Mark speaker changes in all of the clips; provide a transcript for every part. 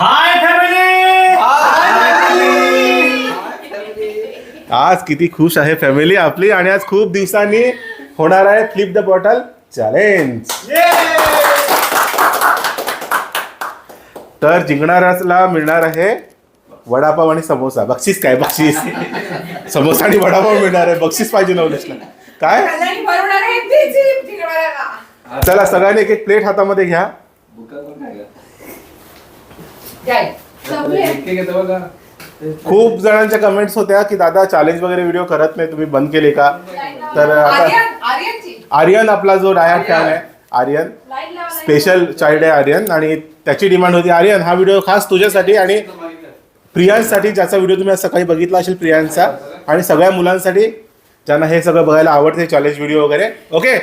Speaker 1: Hi family!
Speaker 2: आज किती खुश आहे फॅमिली आपली आणि आज खूप दिवसांनी होणार आहे फ्लिप द बॉटल चॅलेंज तर जिंकणाऱ्याला मिळणार आहे वडापाव आणि समोसा. बक्षीस काय बक्षीस? समोसा आणि वडापाव मिळणार आहे. बक्षीस पाहिजे नवलेशला काय. चला सगळ्यांनी एक एक प्लेट हातामध्ये घ्या.
Speaker 3: काय? संपले?
Speaker 2: खूप जणांच्या कमेंट्स होत्या की दादा चॅलेंज वगैरे व्हिडिओ करत नाही तुम्ही बंद केले का? तर आता
Speaker 3: आर्यन आर्यनची.
Speaker 2: आर्यन आपला जो डायट फॅन आहे आर्यन.
Speaker 3: लाईन लावा, लाईन
Speaker 2: स्पेशल चाइल्ड आहे आर्यन आणि त्याची डिमांड होती. आर्यन हा व्हिडिओ खास तुझ्यासाठी आणि प्रियांसाठी ज्याचा व्हिडिओ तुम्ही आज सकाळी बघितला असेल प्रियांचा आणि सगळ्या मुलांसाठी ज्यांना हे सगळं बघायला आवडते चॅलेंज व्हिडिओ वगैरे. ओके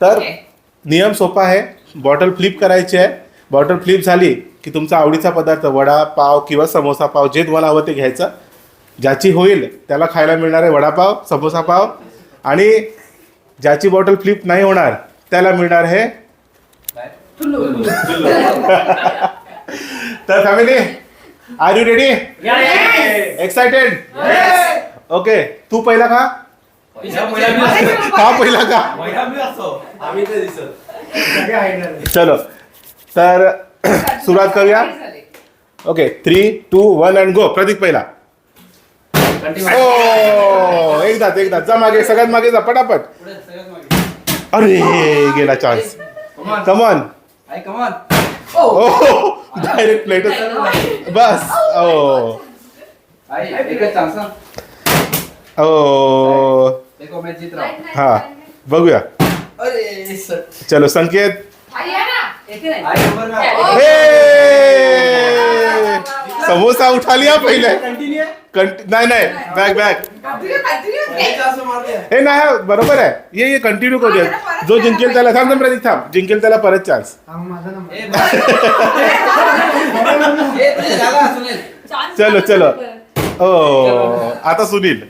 Speaker 2: तर
Speaker 3: Okay.
Speaker 2: नियम सोपा आहे. बॉटल फ्लिप करायची आहे. बॉटल फ्लिप झाली की तुमचा आवडीचा पदार्थ वडा पाव किंवा समोसा पाव जे तुम्हाला हवं ते घ्यायचं ज्याची होईल त्याला खायला मिळणार आहे वडापाव समोसा पाव आणि ज्याची बॉटल फ्लिप नाही होणार त्याला मिळणार आहे तर family are you ready excited okay तू पहिला खा. खा. पहिला खा चलो. तर सुरुवात करूया. Okay three two one and go Prateek पहिला. ओ एकदाच एकदाच जा मागे सगळ्यात मागे जा पटापट. अरे गेला चान्स कमॉन ओ डायरेक्ट प्लेट बस ओ ओ हा. बघूया. चलो संकेत.
Speaker 3: आई आहे ना? येते नाही.
Speaker 2: हे! समोसा उठा लिया पहिले। कंट- नाही नाही बॅग बॅग
Speaker 3: Continue, continue घे.
Speaker 2: हे नाही हा, बरोबर आहे ये ये कंटिन्यू करूया जो जिंकेल त्याला थांब थांब प्रतीक थांब जिंकेल त्याला परत चान्स
Speaker 3: Chance
Speaker 2: चलो,
Speaker 3: नको
Speaker 2: चलो.
Speaker 3: देऊ.
Speaker 2: ओ आता सुनील।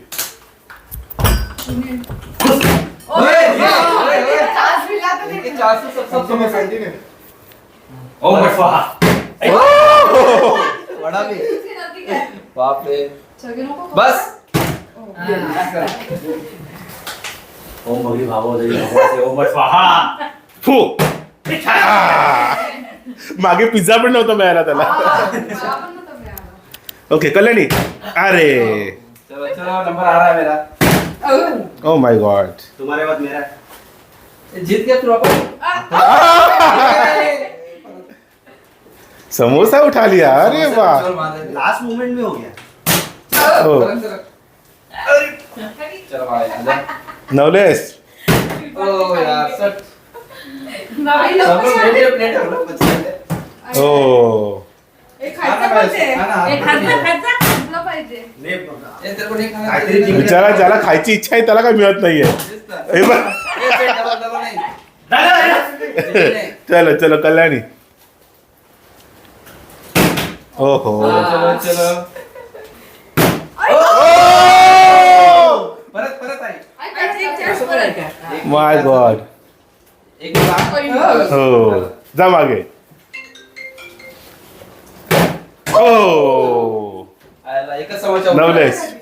Speaker 3: ओ, chance मिळाला तर ते-
Speaker 1: ओम भट स्वाहा
Speaker 3: नक्की, नक्की काय?
Speaker 4: बापरे
Speaker 3: सगळे नको
Speaker 4: बस
Speaker 1: ओम भगरी भावो देवी भगवान ओम भट स्वाहा
Speaker 2: फू आ. मागे पिझ्झा पण नव्हता मिळाला त्याला
Speaker 3: मला पण नव्हतं मिळालं.
Speaker 2: ओके कल्याणी अरे
Speaker 4: चलो चलो नंबर आ रहा है मेरा
Speaker 3: अहो.
Speaker 2: ओ माय गॉड
Speaker 1: तुम्हारे बाद मेरा
Speaker 4: जीत गया तू अपन
Speaker 2: समोसा उठा लिया अरे वाह
Speaker 1: लास्ट मोमेंट में हो. गया
Speaker 2: हो नवलेश.
Speaker 3: हे.
Speaker 2: बिचारा ज्याला खायची इच्छा आहे त्याला काय मिळत नाहीये. हे बघ. चलो चलो कल्याणी. ओहो.
Speaker 4: चलो चलो
Speaker 3: आई,
Speaker 4: परत परत आई.
Speaker 3: आई, पाहिजे, एक chance परत.
Speaker 2: माय गॉड
Speaker 4: एक
Speaker 3: पहिलं.
Speaker 2: हो. जा मागे. ओ!
Speaker 4: आयला एकच.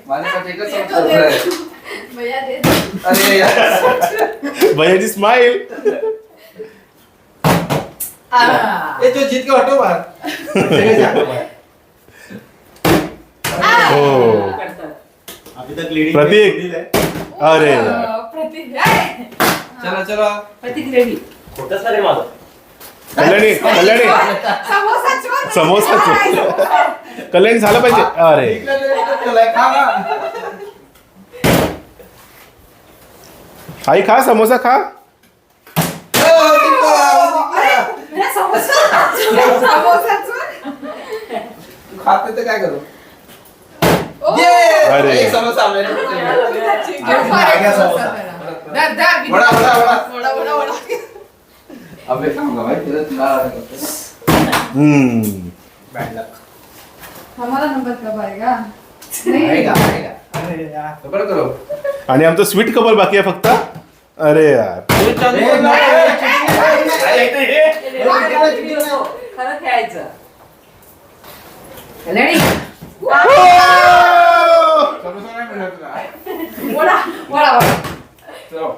Speaker 4: माझ्यासाठी आहे. अरे यार
Speaker 2: भैयाची स्माइल
Speaker 3: आ.
Speaker 4: ये जो जीत के हटो बाहर
Speaker 2: हो
Speaker 1: अभी तक लीडिंग
Speaker 2: प्रतीक. अरे.
Speaker 3: प्रतीक.
Speaker 4: चलो चलो
Speaker 3: प्रतीक रेडी
Speaker 1: खोटंच ना रे माझं
Speaker 2: कल्याणी कल्याणी
Speaker 3: समोसा चोर.
Speaker 2: समोसा चोर. कल्याणी झालं पाहिजे अरे
Speaker 4: खा
Speaker 2: आई खा समोसा खा
Speaker 4: ओ, जिंकला,
Speaker 3: अरे,
Speaker 4: जिंकला.
Speaker 3: मेरा समोसा समोसा चोर.
Speaker 4: तू खाते तो काय करू?
Speaker 2: अरे.
Speaker 4: एक समोसा वडा, वडा, वडा. तेरा
Speaker 3: हमारा नंबर कब आएगा
Speaker 4: करो.
Speaker 2: आणि आमचं स्वीट कबल बाकी आहे फक्त? अरे यार
Speaker 4: ए, नाही,
Speaker 1: काय येतंय हे?
Speaker 3: खरं खेळायचं कल्याणी
Speaker 4: समोसा नाही मिळणार तुला.
Speaker 3: वडा वडा वडा
Speaker 4: चलो.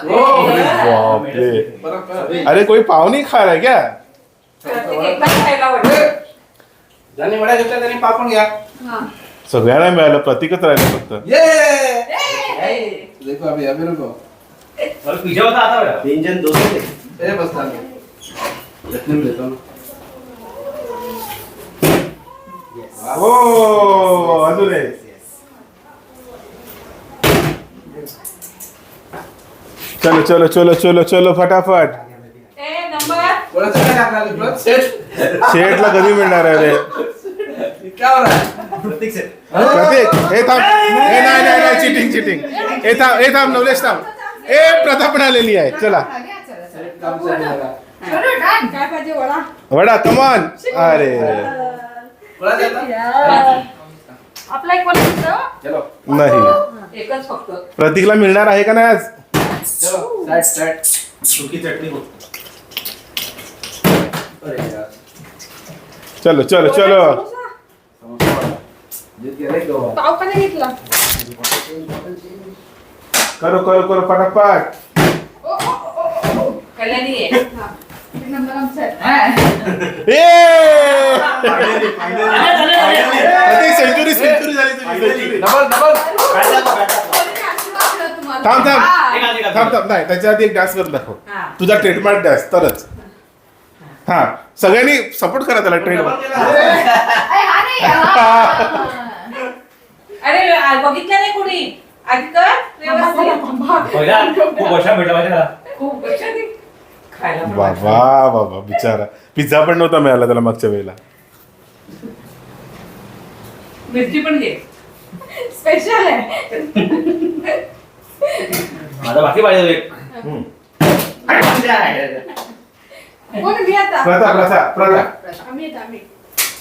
Speaker 2: बापरे
Speaker 4: परत, परत.
Speaker 2: अरे कोई पाव नहीं खा रहा है क्या
Speaker 3: प्रत्येक एकदा खायला वडा
Speaker 4: ज्यांनी वड्या घेतल्या त्यांनी पापड घ्या
Speaker 3: हा.
Speaker 2: सगळ्यांना मिळालं प्रतीकच राहिलं फक्त!
Speaker 4: देखो अभी रुको.
Speaker 1: होता आता. व्यंजन
Speaker 4: में लेता हूँ
Speaker 2: ओ. चलो चलो चलो चलो चलो फटाफट.
Speaker 4: है
Speaker 2: शेटला कधी मिळणार आहे रे?
Speaker 4: क्या हो रहा है
Speaker 1: प्रतीक से.
Speaker 2: प्रतीक हे थांब. हे नाही नाही नाही चिटिंग चिटिंग हे थांब हे थांब नवलेश थांब. ए प्रथा पण आलेली आहे. चला.
Speaker 3: वडा?
Speaker 2: वडा कमान अरे. नाही.
Speaker 3: एकच फक्त.
Speaker 2: प्रतीकला मिळणार आहे का नाही आज?
Speaker 4: चलो
Speaker 2: चलो चलो चलो
Speaker 4: समोसा वाला जीत गया रे दो
Speaker 3: पाव का नाही घेतला.
Speaker 2: करो करो करो
Speaker 3: कल्याणी आहे. नंबर आमचा
Speaker 2: सेंचुरी सेंचुरी झाली तुझी.
Speaker 4: डबल डबल
Speaker 1: तो.
Speaker 2: थांब थांब. थांब थांब. नाही त्याच्या आधी एक डान्स करून दाखव.
Speaker 3: हा.
Speaker 2: तुझा ट्रेडमार्क डान्स तरच. हा. सगळ्यांनी सपोर्ट करा त्याला
Speaker 4: केला
Speaker 3: अरे आ- बघितलं नाही कोणी? आधी कर व्यवस्थित
Speaker 1: पहिला खूप वर्षा भेटला माहिती का?
Speaker 3: खूप वर्षांनी खायला पण
Speaker 2: बाबा बाबा बिचारा. पिझ्झा पण नव्हता मिळाला त्याला मागच्या वेळेला.
Speaker 3: मिरची पण घे. स्पेशल आहे.
Speaker 1: माझा बाकी पाहिजे एक.
Speaker 2: हम्म.
Speaker 3: कोण मी आता?
Speaker 2: प्रथा प्रथा प्रथा
Speaker 3: आम्ही येतो आम्ही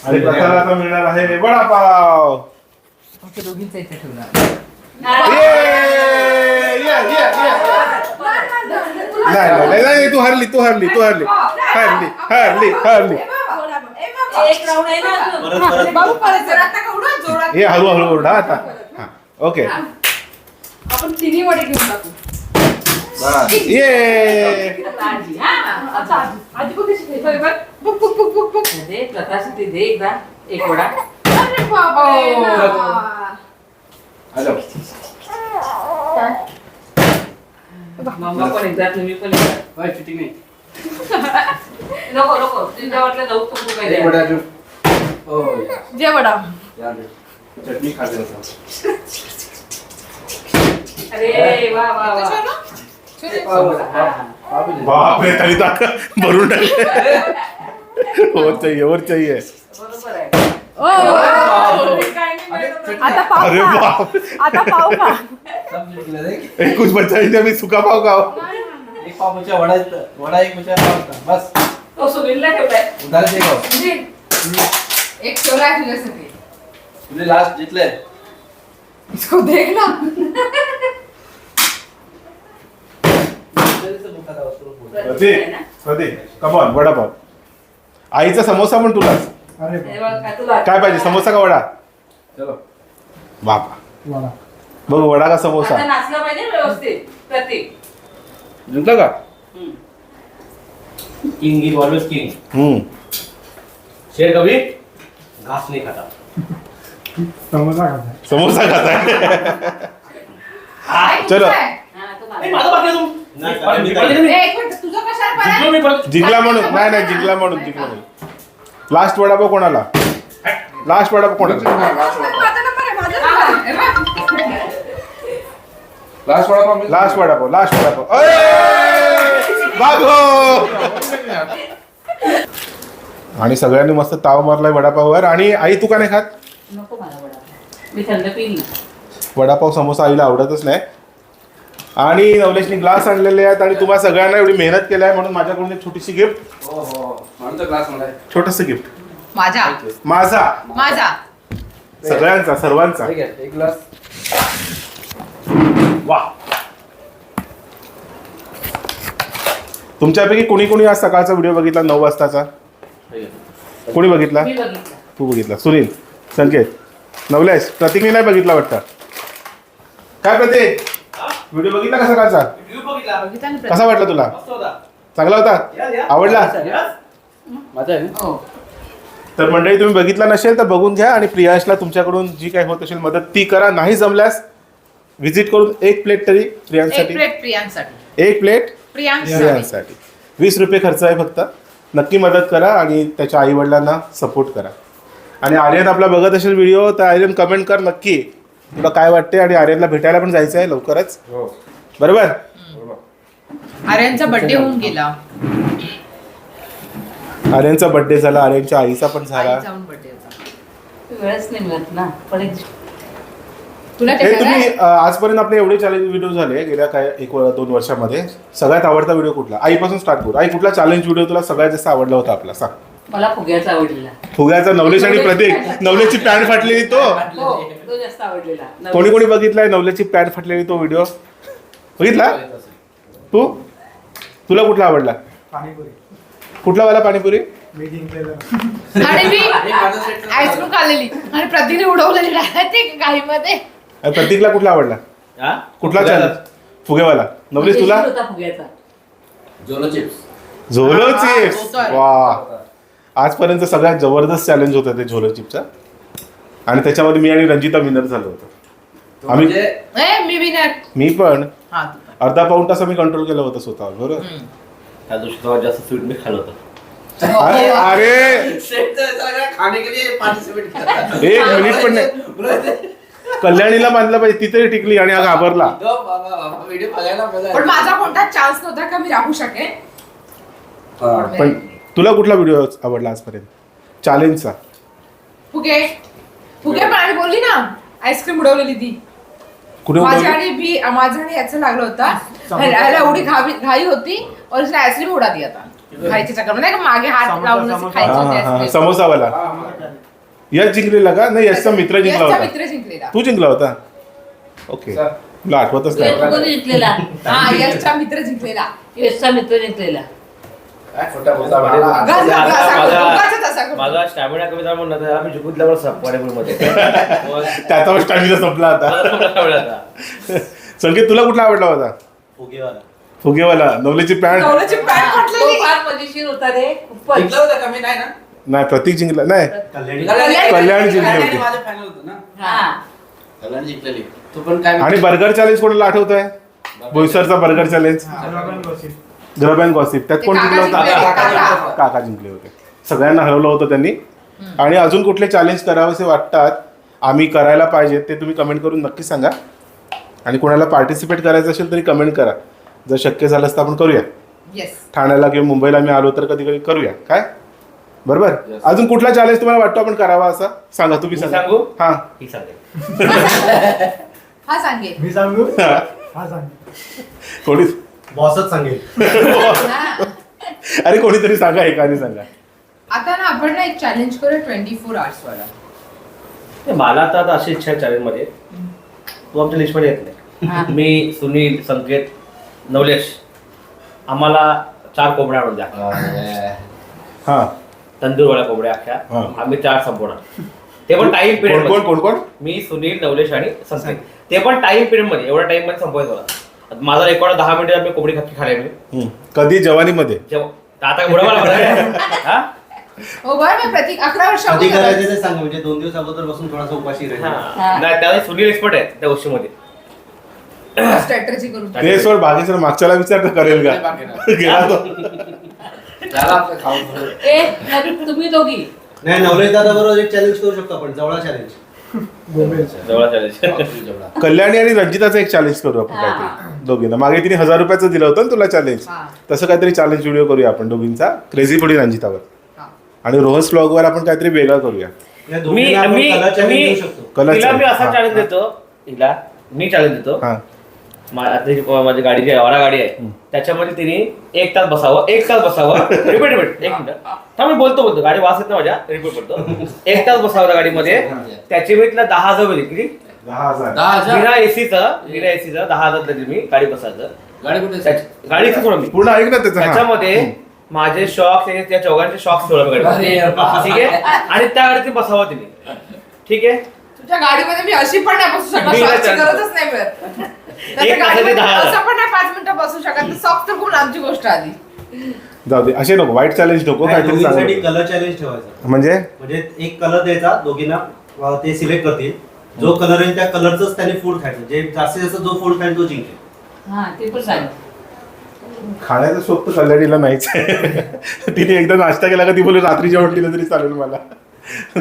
Speaker 2: आणि प्रथाला आता मिळणार आहे वडापाव.
Speaker 3: ओके दोघींचं इथे ठेवणार.
Speaker 2: ये ये ये ये नाही नाही, नाही नाही तू हरली तू हरली तू हरली. हरली हरली हरली. हे हळूहळू ओरडा आता. हा ओके
Speaker 3: आपण तिन्ही वडे घेऊन टाकू.
Speaker 2: ये
Speaker 3: हा. प्रकाश दे एकदा. एक वडा.
Speaker 4: जाओ
Speaker 3: मम्मा पण एकदा तुम्ही पण
Speaker 4: नहीं
Speaker 3: नको नको तुझ्या वाटलं जाऊ तू काय
Speaker 4: एक बड़ा जो ओ यार
Speaker 3: जे वडा
Speaker 4: हूँ
Speaker 3: अरे वा वा वा
Speaker 4: ले लो।
Speaker 2: बापरे तरी ताक भरून टाकले और चाहिए और चाहिए
Speaker 3: बरोबर आहे काय नाही मिळत.
Speaker 5: आता पाव
Speaker 2: अरे
Speaker 5: खा.
Speaker 2: बाप
Speaker 5: आता पाव खा
Speaker 4: सब लिख ले देख
Speaker 2: एक कुछ बचा ही नहीं अभी सूखा पाव खाओ
Speaker 4: एक पाव बचा वड़ा वड़ा एक बचा पाव था बस
Speaker 3: तो सुनीलला ठेवलाय
Speaker 4: उधर देखो
Speaker 3: एक ठेवला आहे तुझ्यासाठी
Speaker 4: तुझे लास्ट जीतले
Speaker 3: इसको देख ना
Speaker 2: प्रतीक प्रतीक कमॉन वडापाव आईचा समोसा पण तुलाच काय पाहिजे समोसा का वडा?
Speaker 4: चलो.
Speaker 2: बापा. बघ वडा का समोसा?
Speaker 3: नाचलं पाहिजे व्यवस्थित प्रतीक.
Speaker 4: जिंकला का.
Speaker 1: किंग इज ऑलवेज किंग
Speaker 2: हम्म.
Speaker 1: शेर कभी? घास नहीं खाता.
Speaker 2: समोसा खाता है चलो.
Speaker 3: तुझं आहे? हा,
Speaker 1: परत. जिंकला
Speaker 2: म्हणून. नाही नाही जिंकला म्हणून जिंकला म्हणून. लास्ट वडापाव कोणाला. लास्ट वडापाव कोणाला.
Speaker 3: हे.
Speaker 4: Last vada pav
Speaker 2: last vada pav last vada pav आणि सगळ्यांनी मस्त ताव मारलाय वडापाववर. आणि आई तू का नाही खात?
Speaker 3: नको मला वडा मी थंड पिली
Speaker 2: वडापाव समोसा आईला आवडतच नाही. आणि नवलेशनी ग्लास आणलेले आहेत आणि तुम्हाला सगळ्यांना एवढी मेहनत केली आहे म्हणून माझ्याकडून एक छोटीशी गिफ्ट छोटस गिफ्ट
Speaker 3: माझा?
Speaker 2: माझा.
Speaker 3: माझा.
Speaker 2: सगळ्यांचा सर्वांचा.
Speaker 4: ठीक आहे एक ग्लास
Speaker 1: वाह
Speaker 2: तुमच्यापैकी कोणी कोणी आज सकाळचा व्हिडिओ बघितला? नऊ वाजताचा. कोणी बघितला?
Speaker 3: मी बघितलं.
Speaker 2: तू बघितला. सुनील संकेत नवलेश प्रतीकने नाही बघितला वाटतं? काय प्रतीक? व्हिडिओ बघितला का सकाळचा?
Speaker 3: बघितलं. ना प्रतीक?
Speaker 2: कसा वाटला तुला?
Speaker 4: मस्त होता.
Speaker 2: चांगला होता? आवडला?
Speaker 4: माझा आहे ना?
Speaker 3: हो.
Speaker 2: तर मंडळी तुम्ही बघितला नसेल तर बघून घ्या आणि प्रियाशला तुमच्याकडून जी काही होत असेल मदत ती करा. नाही जमल्यास व्हिजिट करून एक प्लेट तरी
Speaker 3: एक
Speaker 2: प्रियांसाठी
Speaker 3: प्लेट प्रियांसाठी
Speaker 2: एक प्लेट
Speaker 3: प्रियांसाठी
Speaker 2: प्रियांसाठी वीस रुपये खर्च आहे फक्त. नक्की मदत करा आणि त्याच्या आई वडिलांना सपोर्ट करा. आणि आर्यन आपला बघत असेल व्हिडिओ तर आर्यन कमेंट कर नक्की. तुला काय वाटते आणि आर्यनला भेटायला पण जायचं आहे लवकरच. बरोबर?
Speaker 3: आर्यनचा बर्थडे होऊन गेला.
Speaker 2: आर्यनचा बर्थडे झाला आर्यनच्या आईचा पण झाला.
Speaker 3: आई जाऊन बर्थडे होता.
Speaker 5: वेळच नाही मिळत ना पण एक
Speaker 3: तुला ते
Speaker 2: हे
Speaker 3: करायला
Speaker 2: तुम्ही अ, आजपर्यंत आपले एवढे चॅलेंज व्हिडिओ झाले गेल्या काय एक व- दोन वर्षामध्ये. सगळ्यात आवडता व्हिडिओ कुठला? आईपासून स्टार्ट करू. आई कुठला चॅलेंज व्हिडिओ तुला सगळ्यात जास्त आवडला होता आपला? सांग.
Speaker 5: मला फुग्याचा आवडलेला
Speaker 2: फुग्याचा नवलेश आणि प्रतीक. नवलेशची पॅन्ट फाटलेली तो.
Speaker 5: हो. तो जास्त आवडलेला.
Speaker 2: कोणी कोणी बघितलाय नवलेची पॅन्ट फाटलेली तो व्हिडिओ? बघितला? तू? तुला कुठला आवडला?
Speaker 6: पाणीपुरी.
Speaker 2: कुठला वाला पाणीपुरी?
Speaker 3: आणि मी आईस्क्रीम खाल्लेली. आणि प्रतीने उडवलेली ते गाईमध्ये.
Speaker 2: आणि प्रतीकला कुठला आवडला? कुठला चॅलेंज फुगेवाला नवलेश तुला?
Speaker 4: Jolo chips.
Speaker 2: Jolo chips. वा. आजपर्यंत सगळ्यात जबरदस्त चॅलेंज होतं ते झोलो चिप्सचा. आणि त्याच्यामध्ये मी आणि रंजिता विनर झालो होतो. आम्ही-
Speaker 4: म्हणजे
Speaker 3: ए, मी विनर
Speaker 2: मी पण.
Speaker 3: हा तू पण.
Speaker 2: अर्धा पाऊण तास मी कंट्रोल केलं होतं स्वतःवर बरोबर?
Speaker 3: हम्म.
Speaker 1: त्या दिवशी सर्वात जास्त स्वीट मी खाल्लं होतं.
Speaker 2: अरे अरे!
Speaker 4: चं के लिए.
Speaker 2: एक मिनिट पण नाही. कल्याणीला मानलं पाहिजे तिथे टिकली आणि हा घाबरला.
Speaker 4: बघायला मजा
Speaker 3: पण. माझा कोणताच चान्स नव्हता का मी राहू शकेन.
Speaker 2: पण तुला कुठला व्हिडिओ आवडला आजपर्यंत? चॅलेंजचा
Speaker 3: फुगे. फुगे पण आणि बोलली ना आईस्क्रीम उडवलेली ती.
Speaker 2: कुठे
Speaker 3: माझी
Speaker 2: उडवली?
Speaker 3: आणि बी माझं आणि याचं लागलं होतं. याला एवढी घावी घाई होती और उसने आईस्क्रीम उडा दिया था खायच्या चक्कर. नाही का मागे हात
Speaker 6: समोसा,
Speaker 3: लावून
Speaker 6: समोसा.
Speaker 3: खायचं
Speaker 2: हा,
Speaker 3: होते
Speaker 2: हा, हा,
Speaker 3: ice cream.
Speaker 2: समोसावाला.
Speaker 4: हा, मला
Speaker 2: यश जिंकलेला का? नाही यशचा मित्र जिंकला होता.
Speaker 3: मित्र जिंकलेला.
Speaker 2: तू जिंकला होता? ओके.
Speaker 4: सर.
Speaker 2: तुला आठवतच नाही.
Speaker 5: कोणी जिंकलेला.
Speaker 3: हा यशचा मित्र जिंकलेला.
Speaker 5: यशचा मित्र जिंकलेला.
Speaker 4: काय खोटा बोलता मला.
Speaker 3: गज- गज-
Speaker 1: माझा-
Speaker 3: असा करतो,
Speaker 1: माझा-
Speaker 3: उगाचच असा करतो.
Speaker 1: माझा स्टॅमिना कमी झाला म्हणून पाणीपुरीमध्ये
Speaker 2: त्याचा स्टॅमिना संपला आता. संकेत तुला कुठला आवडला होता?
Speaker 1: फुगेवाला.
Speaker 2: फुगेवाला. नवलेची पॅन्ट
Speaker 3: नवऱ्याची पॅन्ट
Speaker 5: तो
Speaker 3: फाटलेली
Speaker 5: फार मजेशीर होता रे. खूपच
Speaker 4: जिंकलं होतं का? मी नाही ना.
Speaker 2: नाही प्रतीक जिंकला. नाही.
Speaker 3: कल्याणी-
Speaker 2: कल्याण जिंकली. होती.
Speaker 4: माझे final होतं ना.
Speaker 5: हा.
Speaker 4: कल्याण जिंकलेली. तू पण काय
Speaker 2: आणि बर्गर चॅलेंज कोणाला आठवत आहे बोईसरचा burger challenge grub and gossip त्यात कोण जिंकला होता?
Speaker 4: काका. जिंकले.
Speaker 2: होते. सगळ्यांना हरवलं होतं त्यांनी. आणि अजून कुठले चॅलेंज करावेसे वाटतात आम्ही करायला पाहिजे ते तुम्ही कमेंट करून नक्की सांगा. आणि कोणाला पार्टिसिपेट करायचं असेल तरी कमेंट करा. जर शक्य झालंच तर आपण करूया.
Speaker 3: येस
Speaker 2: ठाण्याला किंवा मुंबईला मी आलो तर कधी कधी करूया. काय? बरोबर. अजून कुठला चॅलेंज तुम्हाला वाटतो आपण करावा असा? सांगा तुम्ही सांगा.
Speaker 1: सांगू?
Speaker 2: हा.
Speaker 1: ही सांगेल
Speaker 3: हा सांगेल
Speaker 6: मी सांगू?
Speaker 2: हा.
Speaker 6: हा सांग
Speaker 2: कोणी?
Speaker 6: बॉसच सांगेल.
Speaker 3: हा.
Speaker 2: अरे कोणीतरी सांगा एकाने सांगा.
Speaker 3: आता ना आपण ना एक चॅलेंज करू ट्वेंटी फोर आवर्स वाला.
Speaker 1: नाही, मला तर आता अशी इच्छा आहे challenge मध्ये. तू आमच्या लिस्टमध्ये येत
Speaker 5: हा.
Speaker 1: नाही मी सुनील संकेत नवलेश आम्हाला चार कोंबड्या आणून द्या.
Speaker 4: हा.
Speaker 2: हा.
Speaker 1: तंदूरवाल्या कोंबड्या अख्ख्या
Speaker 2: हा.
Speaker 1: आम्ही चार संपवणार. ते पण टाइम
Speaker 2: कोण
Speaker 1: पिरियड
Speaker 2: कोण कोण कोण?
Speaker 1: मी सुनील नवलेश आणि संकेत. ते पण टाइम पिरियडमध्ये. एवढ्या टाइममध्ये संपवायचं मला. आता माझा रेकॉर्ड दहा मिनिटं मी कोंबडी खाकी खाले मी.
Speaker 2: हम्म. कधी? जवानीमध्ये.
Speaker 1: जेव्हा आता मला हा?
Speaker 3: हो बरं मी प्रतीक अकरा वर्ष
Speaker 7: कधी
Speaker 3: अगोदर
Speaker 7: करायचं ते सांग म्हणजे दोन दिवस अगोदर बसून थोडासा उपाशी राहील.
Speaker 1: हा. नाही त्यावेळी सुनील एक्सपर्ट आहे त्या गोष्टीमध्ये.
Speaker 3: स्ट्रॅटर्जी करून.
Speaker 2: ते सोड बागेसर मागच्याला विचार तर करेल का. गेला तो.
Speaker 5: ए तुम्ही दोघी.
Speaker 7: नाही नवलेश दादा बरोबर एक चॅलेंज करू शकतो आपण जवळा चॅलेंज
Speaker 2: कल्याणी आणि रंजिताचा एक चॅलेंज करू आपण
Speaker 5: हा.
Speaker 2: काहीतरी दोघींना मागे तिने हजार रुपयाचं दिलं होतं ना तुला चॅलेंज
Speaker 3: हा.
Speaker 2: तसं काहीतरी चॅलेंज व्हिडिओ करूया आपण दोघींचा क्रेझी पुढी रंजितावर
Speaker 3: हा.
Speaker 2: आणि रोहन वर आपण काहीतरी वेगळं करूया
Speaker 7: या
Speaker 1: मी
Speaker 7: दोघींना आपण
Speaker 1: मी
Speaker 7: कला चॅलेंज
Speaker 1: मी-
Speaker 7: देऊ शकतो
Speaker 2: कला
Speaker 1: तिला मी
Speaker 2: challenge.
Speaker 1: असा
Speaker 2: हा.
Speaker 1: चॅलेंज देतो हिला मी चॅलेंज देतो
Speaker 2: हा
Speaker 1: आता जी माझी गाडी जी आहे वारा गाडी आहे त्याच्यामध्ये तिने एक तास बसावं एक तास बसावं. रिपीट रिपीट एक मिनिट. हा मी बोलतो बोलतो. गाडी वास येत ना माझ्या. रिपीट बोलतो. एक तास बसावं त्या गाडीमध्ये. त्याचे मी तिला दहा हजार. दिले किती बिना एसीचं बिना एसीचं दहा हजार दिले मी गाडी बसायचं.
Speaker 4: गाडी कुठे?
Speaker 1: गाडी
Speaker 2: पूर्ण ऐक ना त्याचं हा.
Speaker 1: त्याच्यामध्ये माझे शॉक्स त्या चौघांचे शॉक्स सोडा
Speaker 4: अरे
Speaker 1: गाडी. ठीक आहे? आणि त्या गाडीत बसावं तिने. ठीक आहे?
Speaker 3: तुझ्या गाडीमध्ये मी अशी पण नाही बसू शकत.
Speaker 1: नाही
Speaker 3: मिळत.
Speaker 1: एक तासाचे
Speaker 3: गाडीमध्ये
Speaker 1: दहा. हजार.
Speaker 3: असं पण नाही पाच मिनिटं बसू शकत. सॉक्स तर खूप लांबची गोष्ट आली.
Speaker 2: जाऊ दे असे नको वाईट चॅलेंज नको काहीतरी
Speaker 7: दोघींसाठी
Speaker 2: चांगलं.
Speaker 7: कलर चॅलेंज ठेवायचा.
Speaker 2: म्हणजे?
Speaker 7: म्हणजे एक कलर द्यायचा दोघींना अं, ते सिलेक्ट करतील. जो कलर आहे त्या कलरच त्याने फूड खायचं. जे जास्तीत जास्त जो फूड खाईल तो जिंकेल.
Speaker 5: हा ते पण
Speaker 2: खाण्याचा तर कल्याणीला नाहीच आहे. तिने एकदा नाश्ता केला का ती बोलली रात्री जेवण दिलं तरी चालेल मला.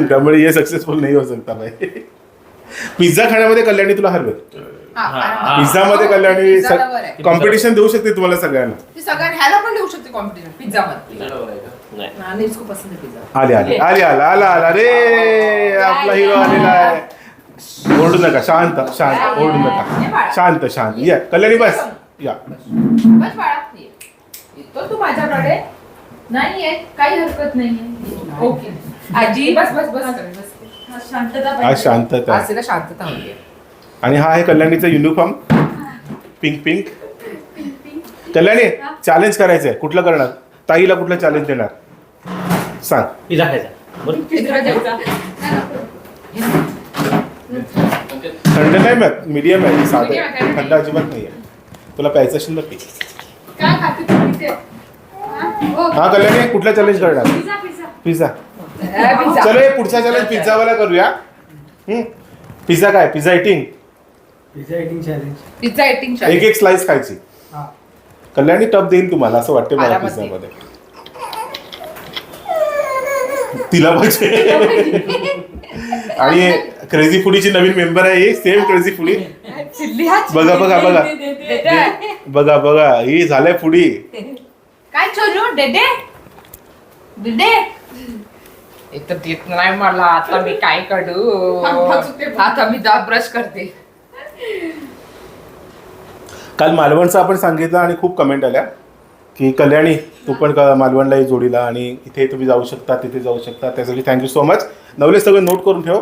Speaker 2: त्यामुळे हे सक्सेसफुल नाही हो सकता भाई पिझ्झा खाण्यामध्ये कल्याणी तुला हरवेल. पिझ्झा मध्ये कल्याणी. कॉम्पिटिशन देऊ शकते तुम्हाला सगळ्यांना.
Speaker 3: ती सगळ्या ह्याला पण देऊ शकते कॉम्पिटिशन पिझ्झा मध्ये
Speaker 1: नाही.
Speaker 3: आणि इसको पसंद है पिझ्झा
Speaker 2: आले आले आले आला आला आला. रे आपला हिरो आलेला आहे. ओरडू नका शांत शांत ओरडू नका. शांत शांत. या कल्याणी बस. या.
Speaker 3: बस बाळा. ये. येतो तू माझ्याकडे. नाही आहे काही हरकत नाही ओके. आजी बस बस बस. बस शांतता
Speaker 2: आज शांतता. आहे.
Speaker 3: आज तिला शांतता हवी
Speaker 2: आणि हा आहे कल्याणीचा uniform pink pink Kalyani challenge करायचंय. कुठलं करणार? ताईला कुठलं चॅलेंज देणार? सांग.
Speaker 1: पिझ्झा खायचा. बरोबर
Speaker 2: थंड नाही मॅथ मीडियम आहे. साधं.
Speaker 3: आहे, थंड
Speaker 2: अजिबात नाही आहे तुला प्यायचं असेल तर पी?
Speaker 3: हा?
Speaker 2: कल्याणी कुठला चॅलेंज करणार?
Speaker 3: पिझ्झा
Speaker 2: चलो हे पुढचा चॅलेंज पिझ्झावाला करूया? पिझ्झा काय? Pizza eating
Speaker 6: pizza eating challenge
Speaker 3: pizza eating
Speaker 2: एक एक स्लाइस खायची.
Speaker 6: हा.
Speaker 2: कल्याणी टप देईल तुम्हाला असं वाटतं मला
Speaker 3: आरामात
Speaker 2: पिझ्झामध्ये. तिला पाहिजे. आणि क्रेझी फुडीची नवीन मेंबर आहे ही सेम क्रेझी फुडी
Speaker 3: चिल्ली हा
Speaker 2: बघा बघा बघा. बघा बघा ही झालंय फुडी
Speaker 3: काय छोलू डेडे डेडे एक तर देत नाही मला आता मी काय करू? आता मी दात ब्रश करते.
Speaker 2: काल मालवणचं आपण सांगितलं आणि खूप कमेंट आल्या की कल्याणी तू पण क- मालवणला ये जोडीला आणि इथे तुम्ही जाऊ शकता तिथे जाऊ शकता. त्यासाठी थँक्यू सो मच नवले सगळे नोट करून ठेव.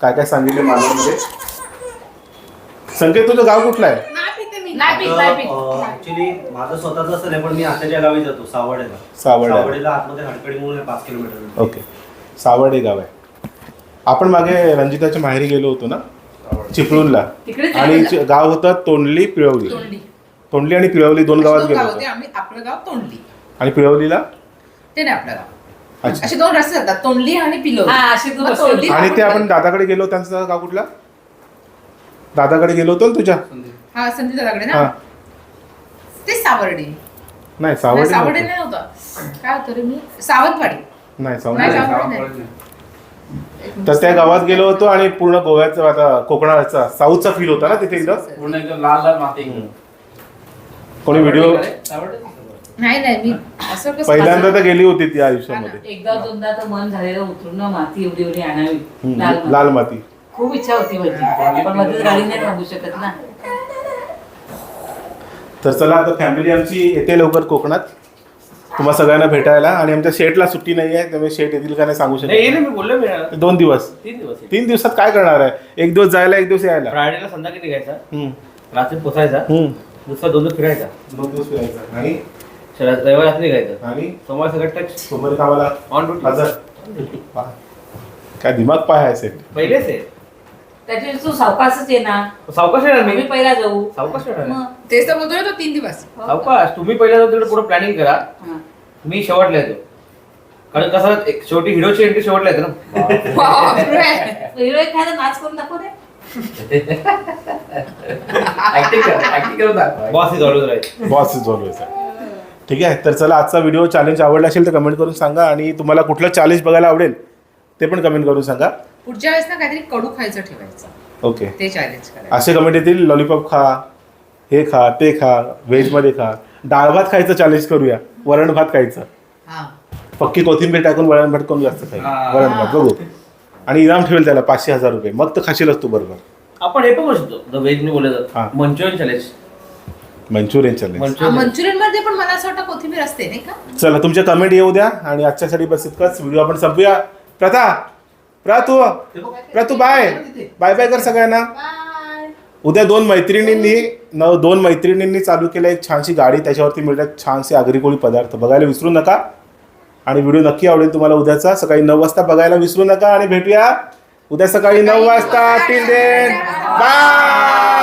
Speaker 2: काय काय सांगितले मालवणमध्ये? संकेत तुझं गाव कुठलं आहे?
Speaker 7: ऍक्च्युली माझं स्वतःच असं नाही पण मी आताच्या गावी जातो सावर्डेला
Speaker 2: सावर्डे.
Speaker 7: सावर्डेला आतमध्ये हडकडी म्हणून आहे पाच किलोमीटर
Speaker 2: ओके सावर्डे गाव आहे. आपण मागे रंजिताच्या माहेरी गेलो होतो ना? चिपळूणला. आणि चि- गाव होतं तोंडली पिळवली.
Speaker 3: तोंडली.
Speaker 2: तोंडली आणि पिळवली दोन गावात
Speaker 3: दोन
Speaker 2: गेलो
Speaker 3: गाव होते
Speaker 2: होतो.
Speaker 3: आम्ही आपलं गाव तोंडली.
Speaker 2: आणि पिळवलीला?
Speaker 3: ते नाही आपलं गाव.
Speaker 2: अच्छा.
Speaker 3: असे दोन रस्ते जातात तोंडली आणि पिलो
Speaker 5: हा, असे दोन रस्ते
Speaker 3: तोंडली
Speaker 2: आणि ते आपण दादाकडे गेलो त्यांचं गाव कुठला? दादाकडे गेलो होतो ना तुझ्या?
Speaker 3: हा संधी दादाकडे
Speaker 2: हा.
Speaker 3: ना ते सावर्डे.
Speaker 2: नाही
Speaker 3: नाही,
Speaker 2: सावर्डे
Speaker 3: सावर्डे
Speaker 2: नव्हतं.
Speaker 3: नाही होतं. काय होतं रे मी? सावंतवाडी.
Speaker 2: नाही
Speaker 3: नाही.
Speaker 2: तर त्या गावात गेलो होतो आणि पूर्ण गोव्याचा आता कोकणाचा साऊथचा फील होता ना तिथे एकदम
Speaker 4: पूर्ण एकदम लाल लाल माती.
Speaker 2: कोणी व्हिडिओ
Speaker 3: नाही नाही मी असं कसं
Speaker 2: पहिल्यांदा तर गेली होती ती आयुष्यामध्ये.
Speaker 5: एकदा दोनदा तर मन झालेलं उतरून ना माती एवढी एवढी आणावी.
Speaker 2: हम्म,
Speaker 5: लाल माती.
Speaker 2: लाल माती.
Speaker 5: खूप इच्छा होती माझी. पण मध्येच गाडी नाही थांबू शकत ना.
Speaker 2: तर चला आता फॅमिली आमची येते लवकर कोकणात. तुम्हा सगळ्यांना भेटायला आणि आमच्या शेटला सुट्टी नाही आहे त्यामुळे शेट येतील का नाही सांगू
Speaker 1: नाही येईल
Speaker 2: शकत
Speaker 1: मी बोललो मी
Speaker 2: दोन दिवस.
Speaker 1: तीन दिवस येईल.
Speaker 2: तीन दिवसात काय करणार आहे? एक दिवस जायला एक दिवस यायला.
Speaker 1: फ्रायडेला संध्याकाळी निघायचा
Speaker 2: हम्म,
Speaker 1: रात्री पोचायचा?
Speaker 2: हम्म.
Speaker 1: दुसरा दोन दिवस फिरायचा?
Speaker 2: दोन दिवस फिरायचं. आणि?
Speaker 1: शनिवार- रविवार रात्री निघायचं
Speaker 2: आणि?
Speaker 1: सोमवार सगळं टच
Speaker 2: सोमवारी कामाला?
Speaker 1: ऑन ड्युटी
Speaker 2: हजर. वा. काय दिमाग पाय आहे सेट
Speaker 1: पहिलेच आहे
Speaker 5: त्याच्या तू सावकाशच ये ना.
Speaker 1: सावकाश येणार मी.
Speaker 5: आम्ही पहिला जाऊ.
Speaker 1: सावकाश येणार
Speaker 5: मग.
Speaker 3: तेच तर बोलतोय तो तीन दिवस.
Speaker 1: सावकाश तुम्ही पहिला जाऊन तिकडे पुढे प्लॅनिंग करा.
Speaker 5: हा.
Speaker 1: मी शेवटला येतो. कारण कसं एक शेवटी हिरोची एंट्री शेवटला येते ना.
Speaker 3: बापरे.
Speaker 5: हिरो एखादा नाच करून दाखव रे
Speaker 4: ऍक्टिंग कर ऍक्टिंग करून दाखव.
Speaker 1: Boss is always right
Speaker 2: boss is always ठीक आहे तर चला आजचा व्हिडिओ चॅलेंज आवडला असेल तर कमेंट करून सांगा आणि तुम्हाला कुठलं चॅलेंज बघायला आवडेल ते पण कमेंट करून सांगा.
Speaker 3: पुढच्या वेळेस ना काहीतरी कडू खायचं ठेवायचं.
Speaker 2: ओके.
Speaker 3: ते चॅलेंज करायचं.
Speaker 2: असे कमेंट येतील लॉलीपॉप खा हे खा ते खा व्हेजमध्ये खा. डाळ भात खायचं चॅलेंज करूया. वरण भात खायचं.
Speaker 3: हा.
Speaker 2: पक्की कोथिंबीर टाकून वरण भात कोण जास्त खाईल?
Speaker 4: हा.
Speaker 2: वरण भात बघू. आणि इनाम ठेवेल त्याला पाचशे हजार रुपये. मग तर खाशीलच तू बरोबर.
Speaker 1: आपण हे पण करू शकतो. द व्हेज मी
Speaker 2: हा.
Speaker 1: बोलत Manchurian challenge
Speaker 2: Manchurian challenge
Speaker 1: Manchurian
Speaker 3: मंचुरियनमध्ये पण मला असं वाटतं कोथिंबीर असते नाही का?
Speaker 2: चला तुमच्या कमेंट येऊ द्या आणि आजच्यासाठी बस इतकंच. व्हिडिओ आपण संपूया. Pratha! Prathu Prathu bye. Bye bye कर सगळ्यांना. उद्या दोन मैत्रिणींनी न दोन मैत्रिणींनी चालू केलं एक छानशी गाडी त्याच्यावरती मिळतात छानसे आगरी पदार्थ. बघायला विसरू नका. आणि व्हिडिओ नक्की आवडेल तुम्हाला उद्याचा. सकाळी नऊ वाजता बघायला विसरू नका. आणि भेटूया उद्या सकाळी नऊ वाजता. Till then bye